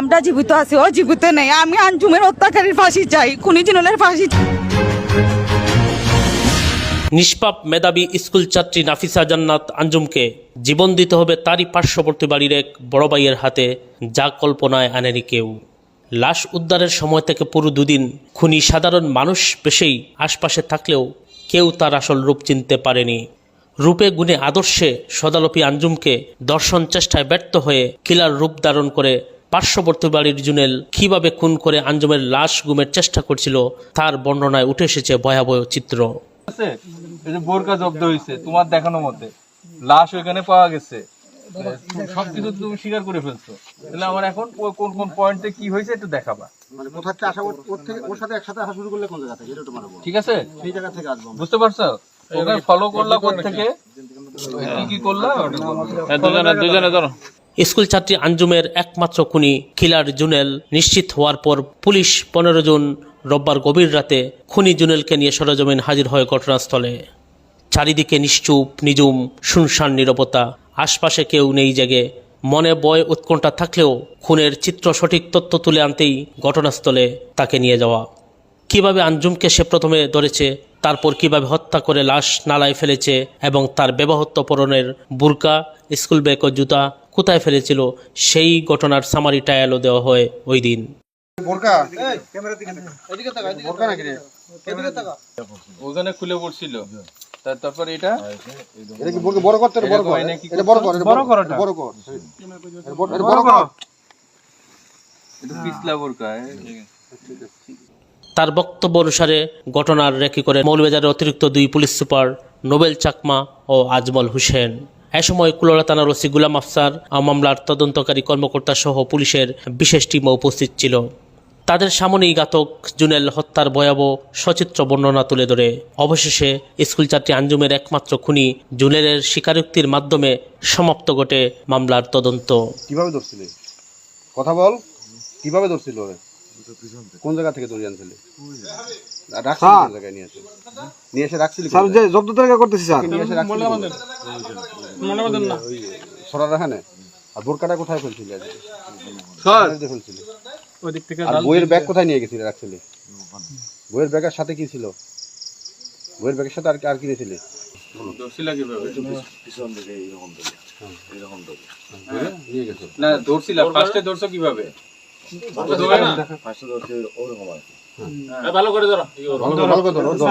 আমরা জীবিত আছি, ও জীবিত নেই। আমি আঞ্জুমের হত্যাকারীর ফাঁসি চাই, খুনি জিনলের ফাঁসি নিষ্পাপ মেধাবী স্কুল ছাত্রী নাফিসা জান্নাত আঞ্জুমকে জীবন দিতে হবে তারই পার্শ্ববর্তী বাড়ির এক বড় ভাইয়ের হাতে, যা কল্পনায় আনেনি কেউ। লাশ উদ্ধারের সময় থেকে পুরো দুদিন খুনি সাধারণ মানুষ বেশেই আশপাশে থাকলেও কেউ তার আসল রূপ চিনতে পারেনি। রূপে গুণে আদর্শে সদালপী আঞ্জুমকে দর্শন চেষ্টায় ব্যর্থ হয়ে কিলার রূপ ধারণ করে পার্শ্ববর্তী বাড়ির জুনেল কীভাবে খুন করে আঞ্জুমের লাশ গুমের চেষ্টা করছিল তার বর্ণনায় উঠে এসেছে ভয়াবহ চিত্র। আছে? বোরকা জব্দ হয়েছে তোমার দেখানো মতে লাশ ওইখানে পাওয়া গেছে। সবকিছু তুমি স্বীকার করে ফেলছো। তাহলে আমার এখন কোন কোন পয়েন্টে কি হয়েছে একটু দেখাবা। মানে কোথা থেকে আসা ওর- ওর থেকে ওর সাথে একসাথে আসা শুরু করলে কোন জায়গা থেকে? এটা তো মানে ঠিক আছে? সেই জায়গা থেকে আসব বুঝতে পারছ? ওকে ফলো করলা কোথা থেকে? কি কি করলা? দুজনে দুজনে ধরো। স্কুল ছাত্রী আঞ্জুমের একমাত্র খুনি কিলার জুনেল নিশ্চিত হওয়ার পর পুলিশ পনেরো জন রোববার গভীর রাতে খুনি জুনেলকে নিয়ে সরজমিন হাজির হয় ঘটনাস্থলে। চারিদিকে নিশ্চুপ নিজুম শুনশান, নীরবতা। আশপাশে কেউ নেই জেগে। মনে বয় উৎকণ্ঠা থাকলেও খুনের চিত্র সঠিক তথ্য তুলে আনতেই ঘটনাস্থলে তাকে নিয়ে যাওয়া। কীভাবে আঞ্জুমকে সে প্রথমে ধরেছে তারপর কীভাবে হত্যা করে লাশ নালায় ফেলেছে এবং তার ব্যবহৃত পরনের বুরকা স্কুল ব্যাগ ও জুতা কোথায় ফেলেছিল সেই ঘটনার সামারি টায়ালও দেওয়া হয় ওই দিন। বোরকা? বোরকা ওখানে খুলে পড়ছিল। তারপর এটা? এটা কি বড় করতে বড় কর। এটা বড় কর বড় কর বড় কর। এটা বড়- কর এটা পিছলা বোরকা তার বক্তব্য অনুসারে ঘটনার রেকি করে মৌলবাজারের অতিরিক্ত দুই পুলিশ সুপার নোবেল চাকমা ও আজমল হোসেন। এ সময় কুলোড়া থানার ওসি গুলাম আফসার মামলার তদন্তকারী কর্মকর্তা সহ পুলিশের বিশেষ টিমও উপস্থিত ছিল। তাদের সামনেই ঘাতক জুনেল হত্যার ভয়াবহ সচিত্র বর্ণনা তুলে ধরে। অবশেষে স্কুল ছাত্রী আঞ্জুমের একমাত্র খুনি জুনেলের স্বীকারোক্তির মাধ্যমে সমাপ্ত ঘটে মামলার তদন্ত। কীভাবে কথা বল। কীভাবে ধরছিল কোন জায়গা থেকে ধরে আনছিলি? রাখছিলি কোন জায়গায় নিয়ে এসে? নিয়ে এসে রাখছিলি কোন জায়গায়? জব্দ তালিকা করতেছি স্যার। নিয়ে এসে রাখছিলি কোন জায়গায়? ওই সরার এখানে আর বোরকাটা কোথায় ফেলছিলি আজকে? কোথায় ফেলছিলি? আর বইয়ের ব্যাগ কোথায় নিয়ে গেছিলি রাখছিলি? বইয়ের ব্যাগের সাথে কি ছিল? বইয়ের ব্যাগের সাথে আর আর কি নিয়েছিলি? গেছো। না ধরছিলা ফার্স্টে ধরছো কীভাবে? ভালো করে ভালো করে ধরো, ধরো।